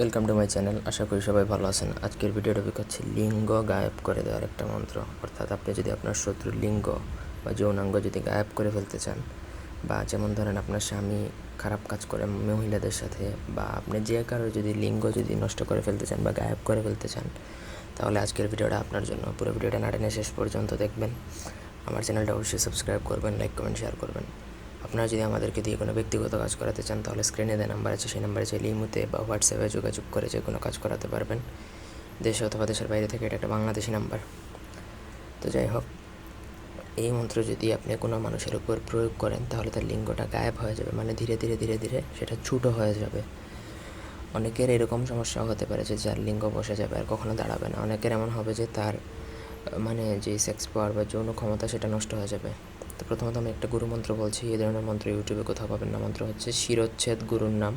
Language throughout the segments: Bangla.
ওয়েলকাম টু মাই চ্যানেল আশা করি সবাই ভালো আছেন। আজকের ভিডিও টপিক হচ্ছে লিঙ্গ গায়েব করে দেওয়ার একটা মন্ত্র। অর্থাৎ আপনি যদি আপনার শত্রুর লিঙ্গ বা যৌনাঙ্গ যদি গায়েব করে ফেলতে চান বা যেমন ধরেন আপনার স্বামী খারাপ কাজ করে মহিলাদের সাথে বা আপনি যে কারও যদি লিঙ্গ যদি নষ্ট করে ফেলতে চান বা গায়েব করে ফেলতে চান, তাহলে আজকের ভিডিওটা আপনার জন্য। পুরো ভিডিওটা না টেনে শেষ পর্যন্ত দেখবেন। আমার চ্যানেলটা অবশ্যই সাবস্ক্রাইব করবেন লাইক কমেন্ট শেয়ার করবেন। আপনারা যদি আমাদেরকে দিয়ে কোনো ব্যক্তিগত কাজ করাতে চান, তাহলে স্ক্রিনে দেওয়া নাম্বার আছে, সেই নাম্বারে চাইলে ইমুতে বা হোয়াটসঅ্যাপে যোগাযোগ করে যে কোনো কাজ করাতে পারবেন। দেশে অথবা দেশের বাইরে থেকে এটা একটা বাংলাদেশি নাম্বার তো যাই হোক, এই মন্ত্র যদি আপনি কোনো মানুষের উপর প্রয়োগ করেন, তাহলে তার লিঙ্গটা গায়েব হয়ে যাবে। মানে ধীরে ধীরে ধীরে ধীরে সেটা ছোটো হয়ে যাবে। অনেকের এরকম সমস্যা হতে পারে যে যার লিঙ্গ বসে যাবে আর কখনো দাঁড়াবে না। অনেকের এমন হবে যে তার মানে যে সেক্স পাওয়ার বা যৌন ক্ষমতা সেটা নষ্ট হয়ে যাবে। প্রথমত আমি একটা গুরু মন্ত্র বলছি, এই ধরনের মন্ত্র ইউটিউবে কোথাও পাবেন না। মন্ত্র হচ্ছে শিরোচ্ছেদ গুরুর নাম।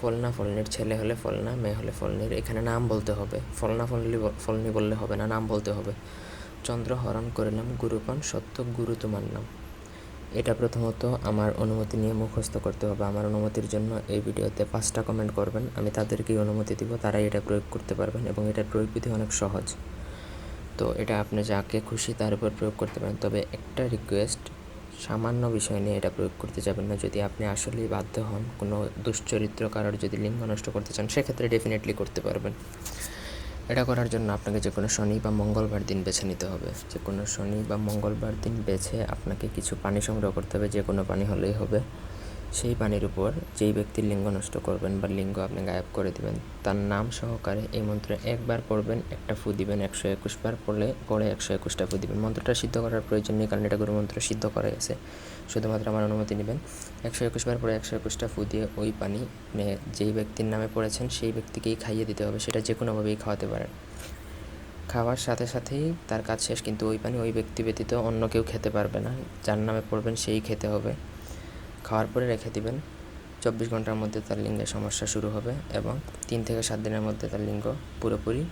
ফলনা ফলনির ছেলে হলে ফলনা, মেয়ে হলে ফলনির। এখানে নাম বলতে হবে। ফলনা ফলনি ফলনি বললে হবে না, নাম বলতে হবে। চন্দ্র হরণ করে নাম গুরুপন সত্য গুরু তোমার নাম। এটা প্রথমত আমার অনুমতি নিয়ে মুখস্থ করতে হবে। আমার অনুমতির জন্য এই ভিডিওতে পাঁচটা কমেন্ট করবেন। আমি তাদেরকেই অনুমতি দিব, তারাই এটা প্রয়োগ করতে পারবেন এবং এটার প্রয়োগ বিধি অনেক সহজ। তো এটা আপনি যাকে খুশি তার উপর প্রয়োগ করতে পারেন। তবে একটা রিকোয়েস্ট সামান্য বিষয় নিয়ে এটা প্রয়োগ করতে যাবেন না। যদি আপনি আসলেই বাধ্য হন, কোনো দুশ্চরিত্র কারোর যদি লিঙ্গ নষ্ট করতে চান, সেক্ষেত্রে ডেফিনেটলি করতে পারবেন। এটা করার জন্য আপনাকে যে কোনো শনি বা মঙ্গলবার দিন বেছে নিতে হবে। যে কোনো শনি বা মঙ্গলবার দিন বেছে আপনাকে কিছু পানি সংগ্রহ করতে হবে, যে কোনো পানি হলেই হবে। সেই পানির উপর যেই ব্যক্তির লিঙ্গ নষ্ট করবেন বা লিঙ্গ আপনি গায়েব করে দিবেন, তার নাম সহকারে এই মন্ত্রে একবার পড়বেন, একটা ফু দিবেন একশো একুশ বার, পড়লে পরে একশো একুশটা ফু দিবেন। মন্ত্রটা সিদ্ধ করার প্রয়োজন নেই, কারণ এটা গুরু মন্ত্র সিদ্ধ করা গেছে শুধুমাত্র আমার অনুমতি নেবেন। একশো একুশ বার পরে একশো একুশটা ফু দিয়ে ওই পানি আপনি যেই ব্যক্তির নামে পড়েছেন, সেই ব্যক্তিকেই খাইয়ে দিতে হবে, সেটা যে কোনোভাবেই খাওয়াতে পারেন। খাওয়ার সাথে সাথেই তার কাজ শেষ, কিন্তু ওই পানি ওই ব্যক্তি ব্যতীত অন্য কেউ খেতে পারবে না। যার নামে পড়বেন, সেই খেতে হবে। খাওয়ার পরে রেখে দিবেন। চব্বিশ ঘণ্টার মধ্যে তার লিঙ্গের সমস্যা শুরু হবে এবং তিন থেকে সাত দিনের মধ্যে তার লিঙ্গ পুরোপুরি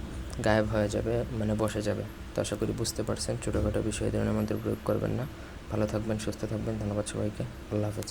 গায়েব হয়ে যাবে মানে বসে যাবে। তো আশা করি বুঝতে পারছেন, ছোটোখাটো বিষয় ধরনের মধ্যে প্রয়োগ করবেন না। ভালো থাকবেন, সুস্থ থাকবেন। ধন্যবাদ সবাইকে। আল্লাহ হাফেজ।